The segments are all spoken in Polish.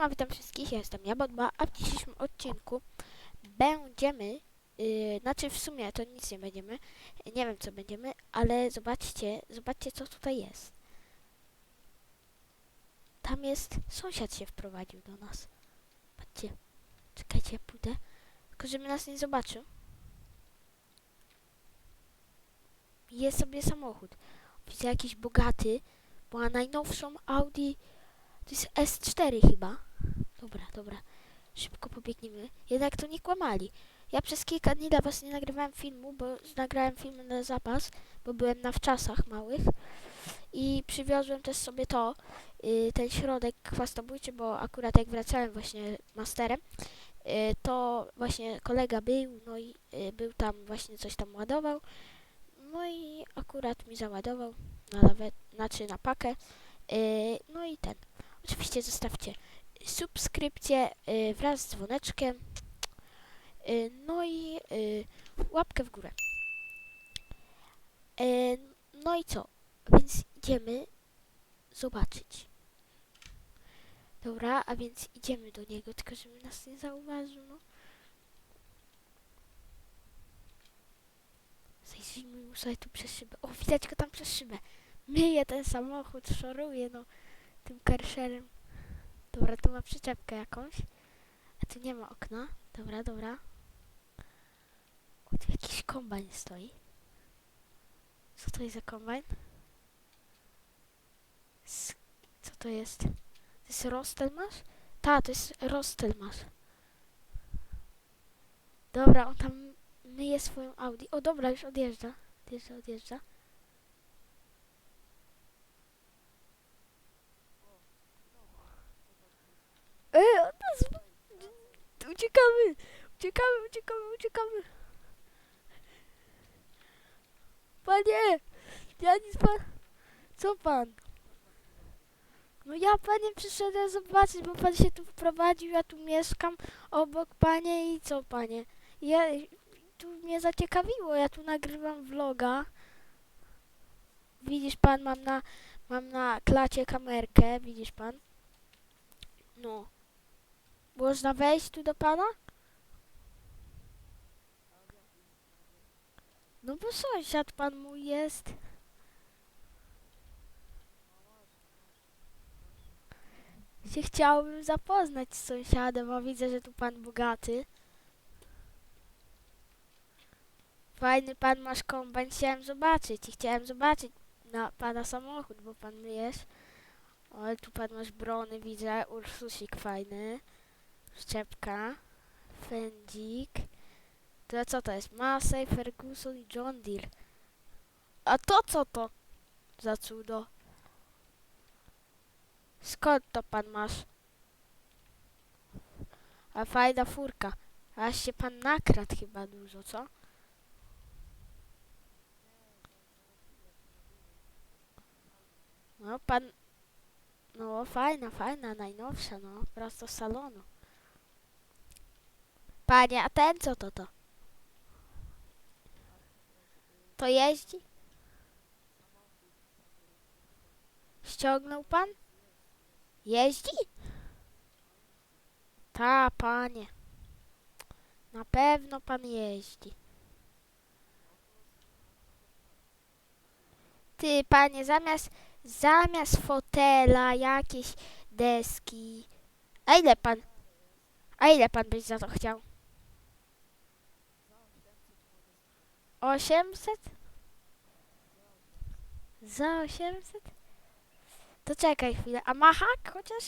Siema, witam wszystkich, ja jestem Jabodba, a w dzisiejszym odcinku będziemy, yy, znaczy w sumie to nic nie będziemy, nie wiem co będziemy, ale zobaczcie, zobaczcie co tutaj jest. Tam jest, sąsiad się wprowadził do nas. Patrzcie, czekajcie, ja pójdę, tylko żeby nas nie zobaczył. Jest sobie samochód. Widzę jakiś bogaty, bo ma najnowszą Audi to jest S4 chyba. Dobra, dobra. Szybko pobiegniemy. Jednak to nie kłamali. Ja przez kilka dni dla was nie nagrywałem filmu, bo nagrałem film na zapas, bo byłem na wczasach małych. I przywiozłem też sobie to, y, ten środek chwastobójczy, bo akurat jak wracałem właśnie masterem, y, to właśnie kolega był, no i y, był tam właśnie coś tam ładował. No i akurat mi załadował na lawet, znaczy na pakę. Y, no i ten. Oczywiście zostawcie subskrypcję y, wraz z dzwoneczkiem. Y, no i y, łapkę w górę. Y, no i co? Więc idziemy zobaczyć. Dobra, a więc idziemy do niego, tylko żeby nas nie zauważył, no. Zajrzyjmy mu sobie tu przez szybę. O, widać go tam przez szybę. Myje ten samochód, szoruje, no tym karszerem. Dobra, tu ma przyczepkę jakąś. A tu nie ma okna. Dobra, dobra. O, tu jakiś kombajn stoi. Co to jest za kombajn? Co to jest? To jest Rostelmasz? Ta, to jest Rostelmasz. Dobra, on tam myje swoją Audi. O, dobra, już odjeżdża. Odjeżdża, odjeżdża. E, od nas... Uciekamy! Uciekamy, uciekamy, uciekamy! Panie! Ja nic pan... Co pan? No ja panie przyszedłem zobaczyć, bo pan się tu wprowadził, ja tu mieszkam obok panie i co panie? Ja... Tu mnie zaciekawiło, ja tu nagrywam vloga. Widzisz pan, mam na... Mam na klacie kamerkę, widzisz pan? No. Można wejść tu do pana? No bo sąsiad pan mój jest. Się chciałbym zapoznać z sąsiadem, a widzę, że tu pan bogaty. Fajny pan masz kombajn, chciałem zobaczyć i chciałem zobaczyć na pana samochód, bo pan myjesz. Ale tu pan masz brony, widzę, Ursusik fajny. Szczepka, Fendzik. To co to jest? Massey, Ferguson i John Deere. A to co to za cudo? Skąd to pan masz? A fajna furka. Aż się pan nakradł chyba dużo, co? No pan... No fajna, fajna, najnowsza, no. Prosto z salonu. Panie, a ten co to to? To jeździ? Ściągnął pan? Jeździ? Ta, panie. Na pewno pan jeździ. Ty, panie, zamiast, zamiast fotela jakieś deski. A ile pan? A ile pan byś za to chciał? 800? Za 800? To czekaj chwilę. A ma hak chociaż?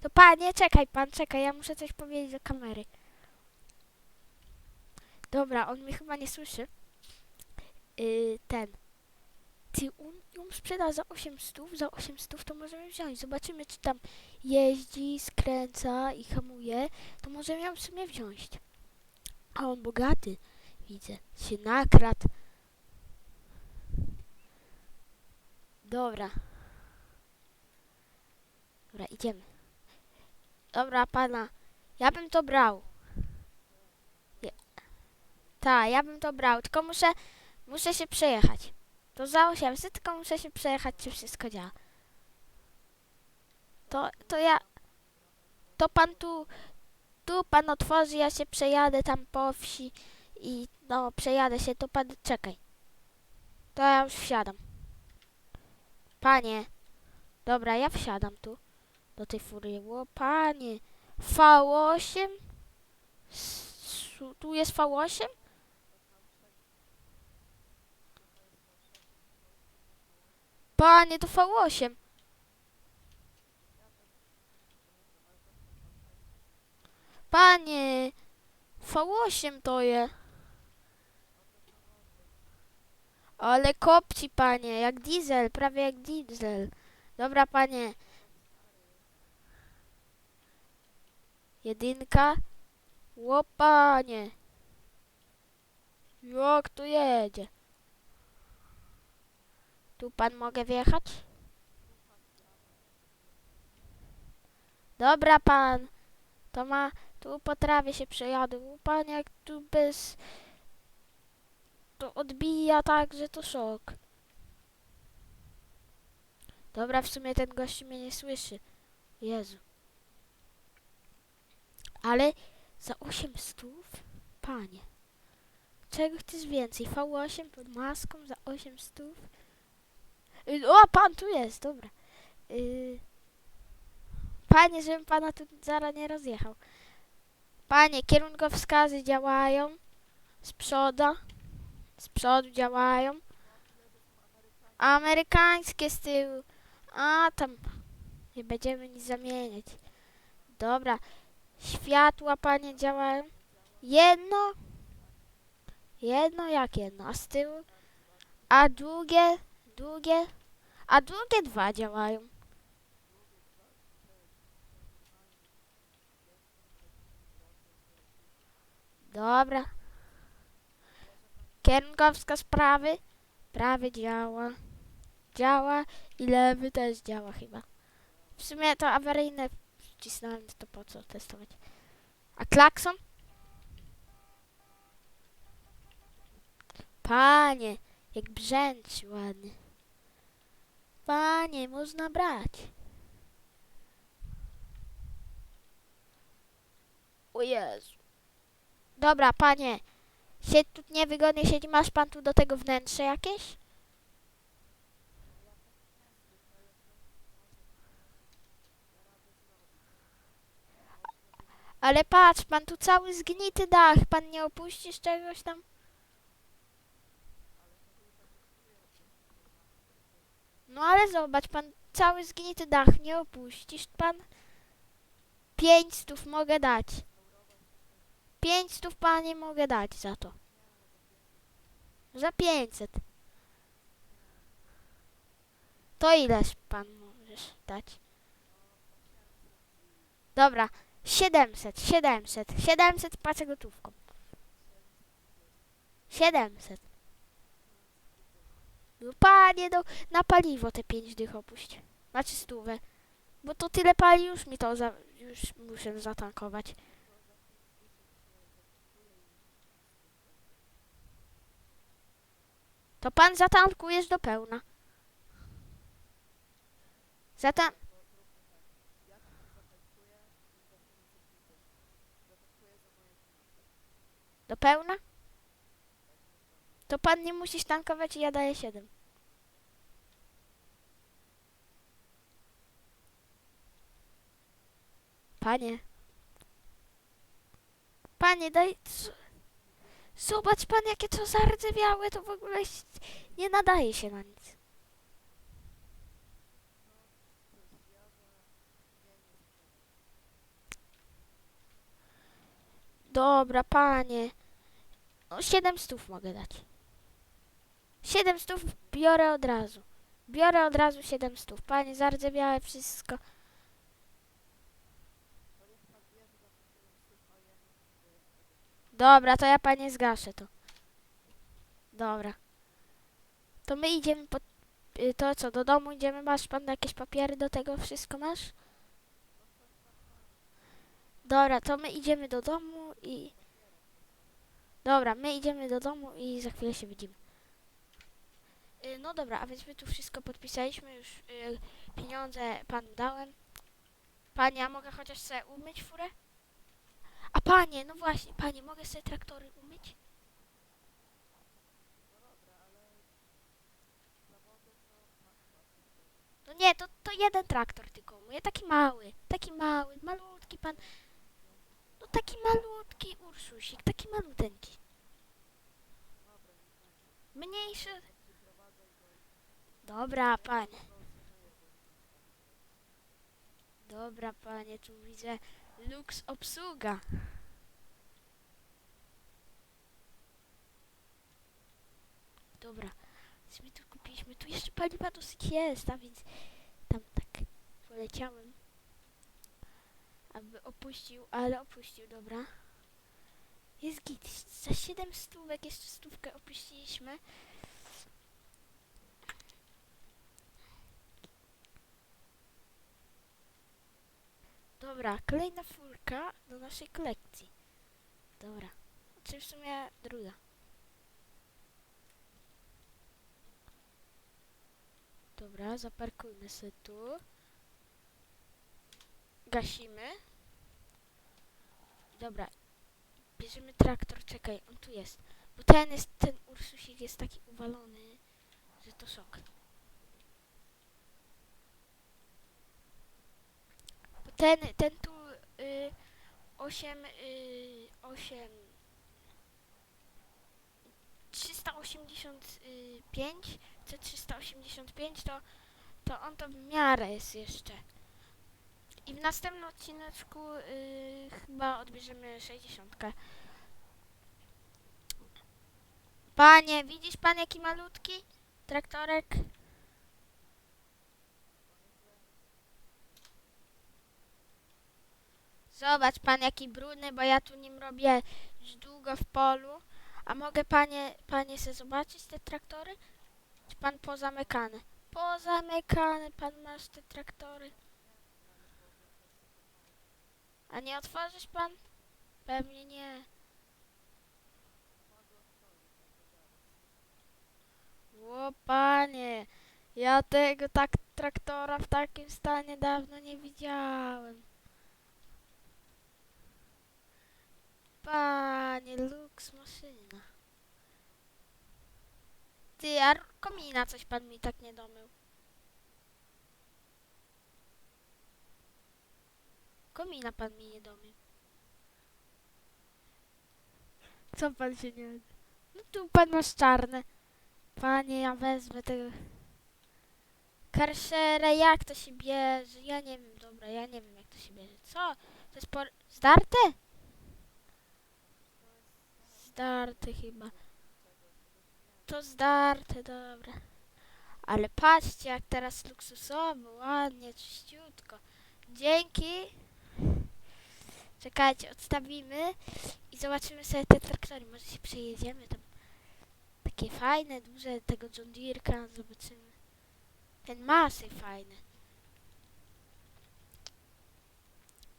To panie, czekaj pan, czekaj, ja muszę coś powiedzieć do kamery. Dobra, on mnie chyba nie słyszy. Yy, ten. Ty, on ją sprzeda za 800, za 800 to możemy wziąć. Zobaczymy, czy tam jeździ, skręca i hamuje. To możemy ją w sumie wziąć. A on bogaty, widzę. Się nakradł. Dobra. Dobra, idziemy. Dobra, pana. Ja bym to brał. Je- Ta, ja bym to brał, tylko muszę, muszę się przejechać. To za 800, tylko muszę się przejechać, czy wszystko działa. To, to ja... To pan tu... Tu pan otworzy, ja się przejadę tam po wsi i no, przejadę się, to pan... Czekaj. To ja już wsiadam. Panie. Dobra, ja wsiadam tu. Do tej fury. O, panie. V8? Su- Tu jest V8? Panie, to V8. Panie, V8 to je. Ale kopci, panie, jak diesel, prawie jak diesel. Dobra, panie. Jedynka. Łopanie. Jak tu jedzie? Tu pan mogę wjechać? Dobra pan. To ma, tu po trawie się przejadę. U Pan jak tu bez... To odbija tak, że to szok. Dobra, w sumie ten gościu mnie nie słyszy. Jezu. Ale za 8 stów? Panie. Czego chcesz więcej? V8 pod maską za 8 stów? Y, O, pan tu jest, dobra. Y, Panie, żebym pana tu zaraz nie rozjechał. Panie, kierunkowskazy działają. Z przodu. Z przodu działają. Amerykańskie z tyłu. A tam. Nie będziemy nic zamieniać. Dobra. Światła, panie, działają. Jedno. Jedno jak jedno. A z tyłu? A długie? Długie? A długie dwa działają. Dobra. Kierunkowskaz prawy. Prawy działa. Działa i lewy też działa chyba. W sumie to awaryjne wcisnąłem, to po co testować. A klakson? Panie, jak brzęczy ładnie. Panie, można brać. O Jezu. Dobra, panie. Się tu niewygodnie siedzi. Masz pan tu do tego wnętrze jakieś? Ale patrz, pan tu cały zgnity dach. Pan nie opuścisz czegoś tam? No ale zobacz, pan cały zgnity dach nie opuścisz pan? Pięć stów mogę dać. Pięć stów panie mogę dać za to. Za pięćset. To ileż pan możesz dać? Dobra, siedemset, siedemset, siedemset płacę gotówką. Siedemset. No panie, no, na paliwo te pięć dych opuść. Znaczy stówę. Bo to tyle pali, już mi to za, już muszę zatankować. To pan zatankujesz do pełna. Zatan... Do pełna? To pan nie musisz tankować i ja daję 7. Panie. Panie, daj... Zobacz pan, jakie to zardzewiałe, to w ogóle nie nadaje się na nic. Dobra, panie. No, 7 stów mogę dać. 7 stów biorę od razu. Biorę od razu 7 stów. Panie, zardzewiałe wszystko. Dobra, to ja panie zgaszę to. Dobra. To my idziemy po... y, To co, do domu idziemy? Masz pan jakieś papiery do tego? Wszystko masz? Dobra, to my idziemy do domu i... Dobra, my idziemy do domu i za chwilę się widzimy. Y, no dobra, a więc my tu wszystko podpisaliśmy, już y, pieniądze panu dałem. Panie, a mogę chociaż sobie umyć furę? A panie, no właśnie, panie, mogę sobie traktory umyć? No nie, to, to jeden traktor tylko umyję, taki mały, taki mały, malutki pan. No taki malutki Ursusik, taki maluteńki. Mniejszy. Dobra, panie. Dobra, panie, tu widzę luks obsługa. Dobra, więc my tu kupiliśmy. Tu jeszcze paliwa dosyć jest, a więc tam tak poleciałem. Aby opuścił, ale opuścił, dobra. Jest git. Za 7 stówek jeszcze stówkę opuściliśmy. Dobra, kolejna furka do naszej kolekcji. Dobra. Czy w sumie druga. Dobra, zaparkujmy sobie tu. Gasimy. Dobra. Bierzemy traktor, czekaj, on tu jest. Bo ten jest, ten Ursusik jest taki uwalony, że to szok. Ten, ten tu y, 8, y, 8, 385, C385 to, to on to w miarę jest jeszcze. I w następnym odcineczku y, chyba odbierzemy 60. Panie, widzisz pan jaki malutki traktorek? Zobacz pan jaki brudny, bo ja tu nim robię już długo w polu. A mogę panie, panie se zobaczyć te traktory? Czy pan pozamykany? Pozamykany, pan masz te traktory. A nie otworzysz pan? Pewnie nie. O panie, ja tego tak traktora w takim stanie dawno nie widziałem. Panie, luks maszyna. Ty, a komina coś pan mi tak nie domył. Komina pan mi nie domył. Co pan się nie... No tu pan masz czarne. Panie, ja wezmę tego... Karszerę, jak to się bierze? Ja nie wiem, dobra, ja nie wiem jak to się bierze. Co? To jest por... Zdarte? Zdarte chyba. To zdarte, dobra. Ale patrzcie, jak teraz luksusowo, ładnie, czyściutko. Dzięki. Czekajcie, odstawimy i zobaczymy sobie te traktory. Może się przejedziemy tam. Takie fajne, duże tego John Deere'ka, zobaczymy. Ten masy fajny.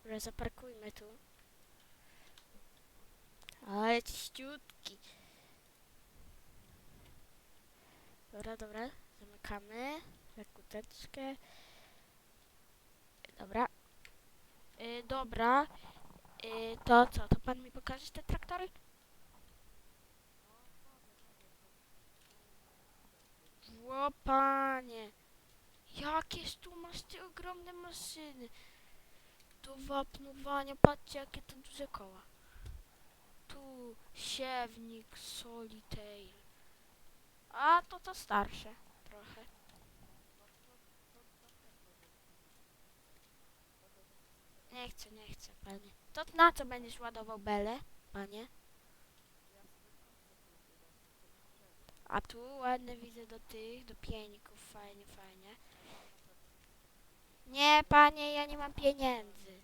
Dobra, zaparkujmy tu. Ale czyściutki. Dobra, dobra. Zamykamy. Zakuteczkę. Dobra. Y, dobra. Y, to co? To pan mi pokażesz te traktory? Ło, panie. Jakież tu masz te ogromne maszyny. Do wapnowania. Patrzcie, jakie to duże koła. Tu siewnik, solitaire. A to to starsze trochę. Nie chcę, nie chcę, panie. To na co będziesz ładował belę, panie? A tu ładne widzę do tych, do pieników, fajnie, fajnie. Nie, panie, ja nie mam pieniędzy.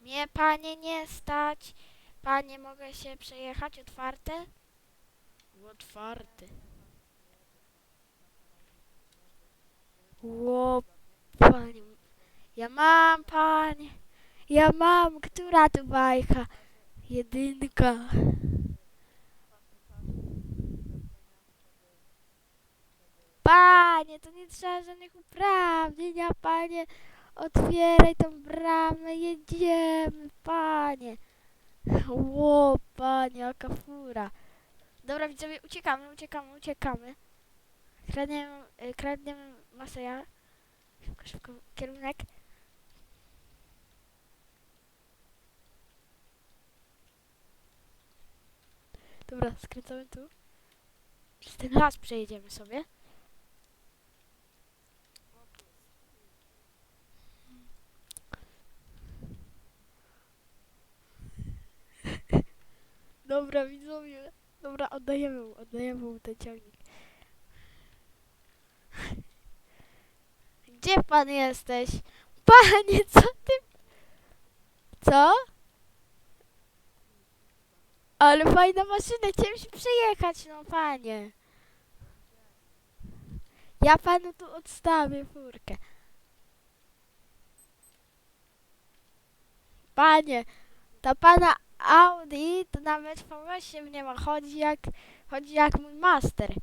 Mnie, panie, nie stać. Panie, mogę się przejechać otwarte? Otwarte. Ło, panie. Ja mam, panie. Ja mam. Która tu bajka? Jedynka. Panie, to nie trzeba żadnych uprawnień, a panie, otwieraj tą bramę, jedziemy, panie. Ło, panie, jaka fura. Dobra, widzowie, uciekamy, uciekamy, uciekamy. Kradniemy, y, kradniemy Maseja. Szybko, szybko, kierunek. Dobra, skręcamy tu. Przez ten las przejedziemy sobie. Dobra, widzowie. Dobra, oddajemy mu, oddajemy mu ten ciągnik. Gdzie pan jesteś? Panie, co ty... Co? Ale fajna maszyna, chciałem się przejechać, no panie. Ja panu tu odstawię furkę. Panie, ta pana Audi to nawet V8 nie ma, chodzi jak, chodzi jak mój master.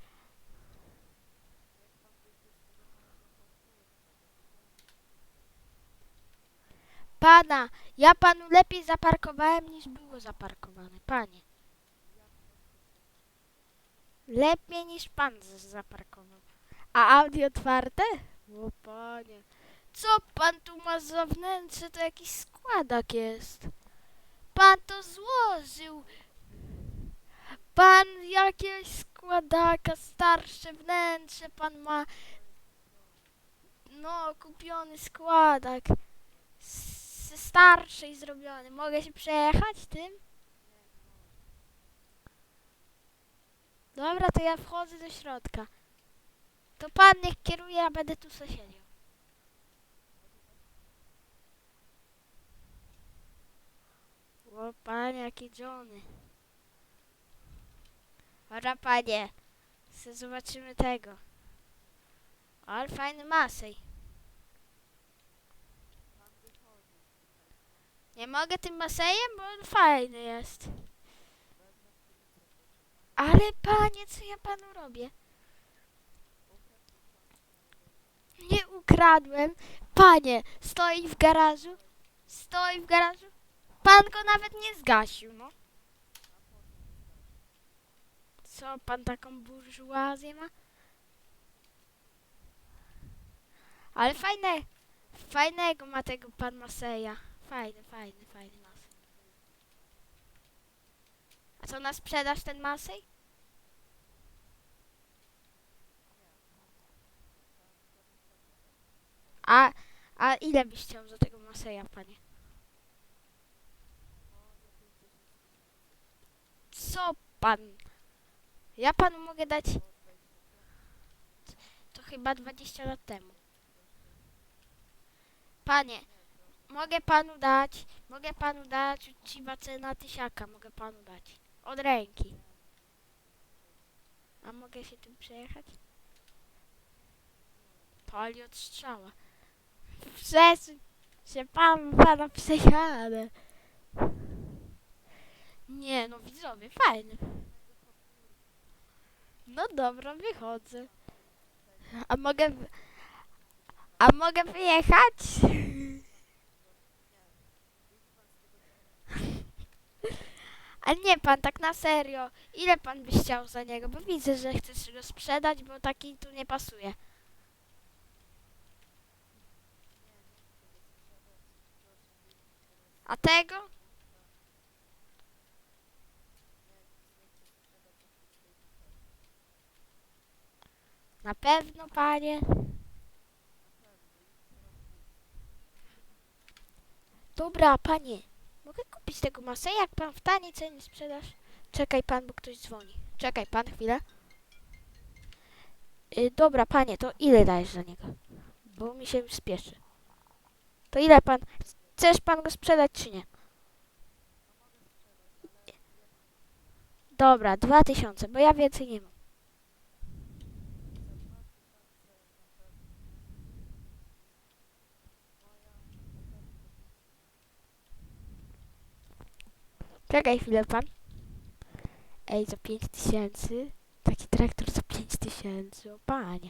Pana, ja panu lepiej zaparkowałem niż było zaparkowane, panie. Lepiej niż pan zaparkował. A Audi otwarte? O panie. Co pan tu ma za wnętrze? To jakiś składak jest. Pan to złożył. Pan jakiegoś składaka, starsze wnętrze pan ma. No, kupiony składak. Z starszej zrobiony. Mogę się przejechać tym? Dobra, to ja wchodzę do środka. To pan niech kieruje, a będę tu siedział. O panie, jakie Johnny. Dobra panie, se zobaczymy tego. Ale fajny masej. Nie mogę tym masejem, bo on fajny jest. Ale panie, co ja panu robię? Nie ukradłem. Panie, stoi w garażu. Stoi w garażu. Pan go nawet nie zgasił, no. Co, pan taką burżuazję ma? Ale fajne, fajnego ma tego pan Maseja. Fajny, fajny, fajny Masej. A co, na sprzedaż ten Masej? A, a ile byś chciał za tego Maseja, panie? Co pan? Ja panu mogę dać... To chyba 20 lat temu. Panie, mogę panu dać, mogę panu dać uczciwa cena tysiaka, mogę panu dać. Od ręki. A mogę się tym przejechać? Pali od strzała. Przesuń się pan, pana przejadę. Nie, no widzowie, fajny. No dobra, wychodzę. A mogę... A mogę wyjechać? Ale nie pan, tak na serio. Ile pan byś chciał za niego? Bo widzę, że chcesz go sprzedać, bo taki tu nie pasuje. A tego? Na pewno, panie. Dobra, panie. Mogę kupić tego masę, jak pan w taniej cenie sprzedasz? Czekaj pan, bo ktoś dzwoni. Czekaj pan chwilę. Y, dobra, panie, to ile dajesz za niego? Bo mi się spieszy. To ile pan... Chcesz pan go sprzedać, czy nie? Dobra, dwa tysiące, bo ja więcej nie mam. Czekaj chwilę pan. Ej, za pięć tysięcy? Taki traktor za pięć tysięcy, o panie.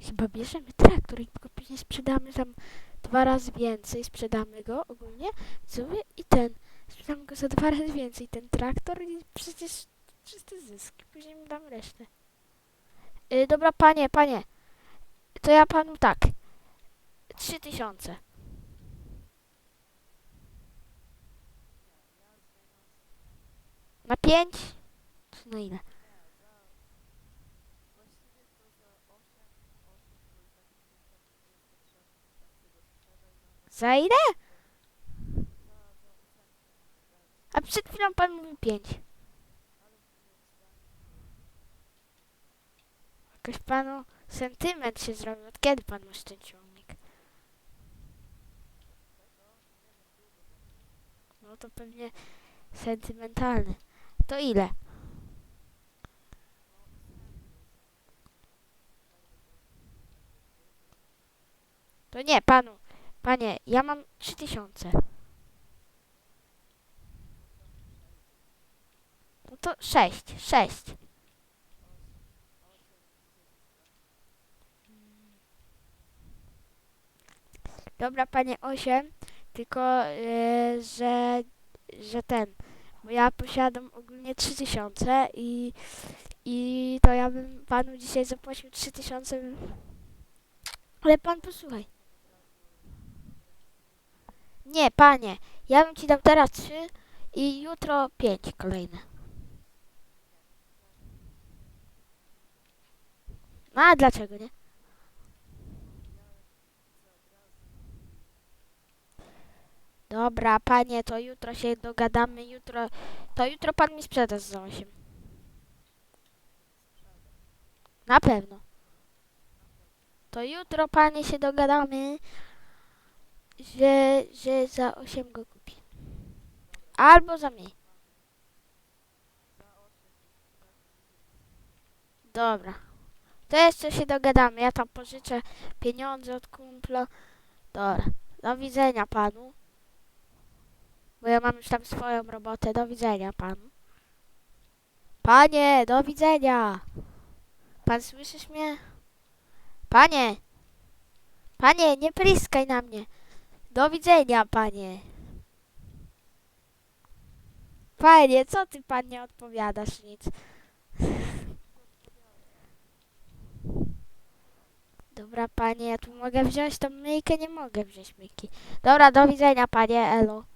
Chyba bierzemy traktor i go później sprzedamy tam dwa razy więcej, sprzedamy go ogólnie, sobie i ten, sprzedamy go za dwa razy więcej, ten traktor i przecież czysty zysk, później mu dam resztę. Y, dobra, panie, panie, to ja panu tak, trzy tysiące. Na pięć? Czy na ile? Za ile? A przed chwilą pan mówił pięć. Jakoś panu sentyment się zrobił. Od kiedy pan masz ten ciągnik? No to pewnie sentymentalny. To ile? To nie, panu. Panie, ja mam 3000. No to 6, 6. Dobra, panie 8, tylko e, że, że ten, bo ja posiadam ogólnie 3000 i, i to ja bym panu dzisiaj zapłacił 3000. Ale pan posłuchaj. Nie, panie, ja bym ci dał teraz 3 i jutro 5 kolejne. No a dlaczego nie? Dobra, panie, to jutro się dogadamy, jutro, to jutro pan mi sprzedasz za 8. Na pewno. To jutro, panie, się dogadamy, że, że za 8 go kupię. Albo za mniej. Dobra. To jeszcze się dogadamy. Ja tam pożyczę pieniądze od kumpla. Dobra. Do widzenia panu. Bo ja mam już tam swoją robotę. Do widzenia panu. Panie, do widzenia. Pan słyszysz mnie? Panie. Panie, nie pryskaj na mnie. Do widzenia, panie. Panie, co ty pan nie odpowiadasz nic? Dobra, panie, ja tu mogę wziąć tą myjkę? Nie mogę wziąć myjki. Dobra, do widzenia, panie, elo.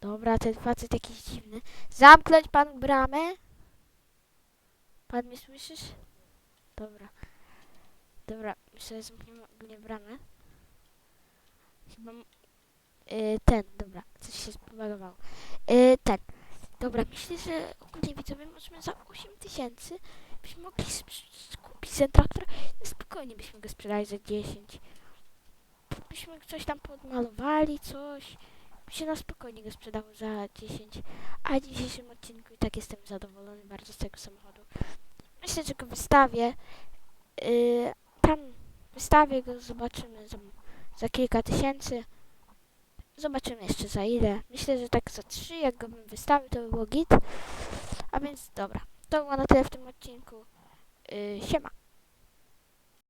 Dobra, ten facet jakiś dziwny. Zamknąć pan bramę? Pan mnie słyszysz? Dobra. Dobra, myślę, że zamkniemy bramę. Chyba... m- y, ten, dobra, coś się spowodowało. Y, ten. Dobra, myślę, że ogólnie widzowie możemy za 8 tysięcy byśmy mogli sp- kupić ten traktor i spokojnie byśmy go sprzedali za 10. Byśmy coś tam podmalowali, coś. Się na spokojnie go sprzedało za 10. A w dzisiejszym odcinku i tak jestem zadowolony bardzo z tego samochodu. Myślę, że go wystawię. Yy, tam wystawię go, zobaczymy za, za kilka tysięcy. Zobaczymy jeszcze za ile. Myślę, że tak za 3, jak go bym wystawił, to by było git. A więc dobra, to było na tyle w tym odcinku. Yy, siema.